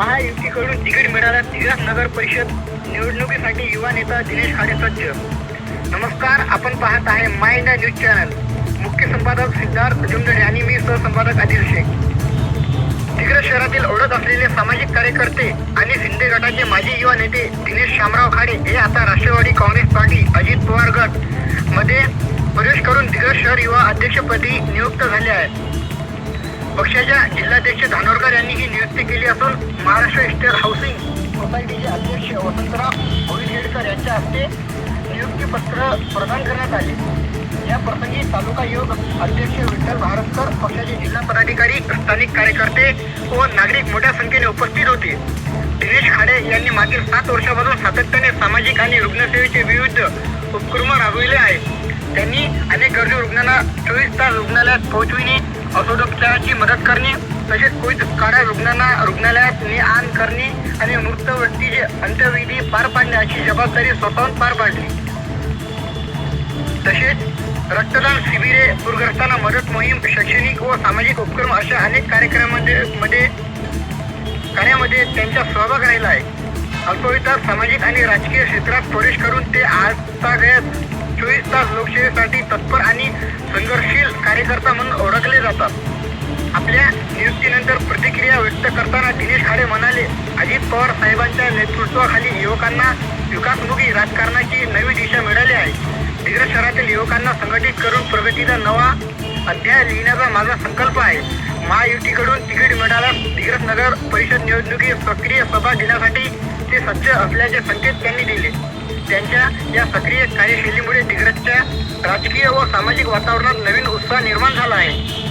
महायुतीकडून तिकीट मिळाल्या दिग्रस नगर परिषद निवडणुकीसाठी युवा नेता दिनेश खाडे सज्ज. नमस्कार आपण पाहत आहे माय इंडिया न्यूज चॅनल. मुख्य संपादक सिद्धार्थ जुमदडे आणि मी सहसंपादक आदिल शेख. तिकडे शहरातील ओढत असलेले सामाजिक कार्यकर्ते आणि शिंदे गटाचे माजी युवा नेते दिनेश शामराव खाडे हे आता राष्ट्रवादी काँग्रेस पार्टी अजित पवार गटमध्ये प्रवेश करून दिग्रज शहर युवा अध्यक्षपदी नियुक्त झाले आहेत. पक्षाच्या जिल्हाध्यक्ष धानोरकर यांनी ही नियुक्ती केली असून महाराष्ट्र स्टेट हाऊसिंग सोसायटीचे अध्यक्ष वसंतराव भोईखेडकर यांच्या हस्ते नियुक्तीपत्र प्रदान करण्यात आले. या प्रसंगी तालुका योग अध्यक्ष विठ्ठल भारतकर पक्षाचे जिल्हा पदाधिकारी स्थानिक कार्यकर्ते व नागरिक मोठ्या संख्येने उपस्थित होते. दिनेश खाडे यांनी मागील सात वर्षापासून सातत्याने सामाजिक आणि रुग्णसेवेचे विविध उपक्रम राबविले आहेत. त्यांनी अनेक गरजू रुग्णांना चोवीस तास रुग्णालयात पोहोचविणे औषधोपचाराची मदत करणे तसेच कोविड काळात रुग्णांना रुग्णालयात ने आण करणे आणि मृत व्यक्तीचे अंत्यविधी पार पाडणे अशी जबाबदारी स्वतःहून पार पाडली. तसेच रक्तदान शिबिरे पूरग्रस्तांना मदत मोहीम शैक्षणिक व सामाजिक उपक्रम अशा अनेक कार्यक्रमांमध्ये मध्ये कार्यामध्ये त्यांचा सहभाग राहिला आहे. अल्पविधात सामाजिक आणि राजकीय क्षेत्रात प्रवेश करून ते आजतागत चोवीस तास लोकसेवेसाठी तत्पर आणि कार्यकर्ता म्हणून ओळखले जातात. आपल्या नियुक्तीनंतर प्रतिक्रिया व्यक्त करताना दिनेश खाडे म्हणाले अजित पवार साहेबांच्या नेतृत्वाखाली युवकांना विकासमुखी राजकारणाची नवी दिशा मिळाली आहे. दिग्रस शहरातील युवकांना संघटित करून प्रगतीचा नवा अध्याय लिहिण्याचा माझा संकल्प आहे. महायुतीकडून तिकीट मिळाल्यास दिग्रस नगर परिषद निवडणुकीत सक्रिय सभा घेण्यासाठी ते सज्ज असल्याचे संकेत त्यांनी दिले. त्यांच्या या सक्रिय कार्यशैलीमुळे दिग्रसच्या राजकीय व सामाजिक वातावरणात नवीन उत्साह निर्माण झाला आहे.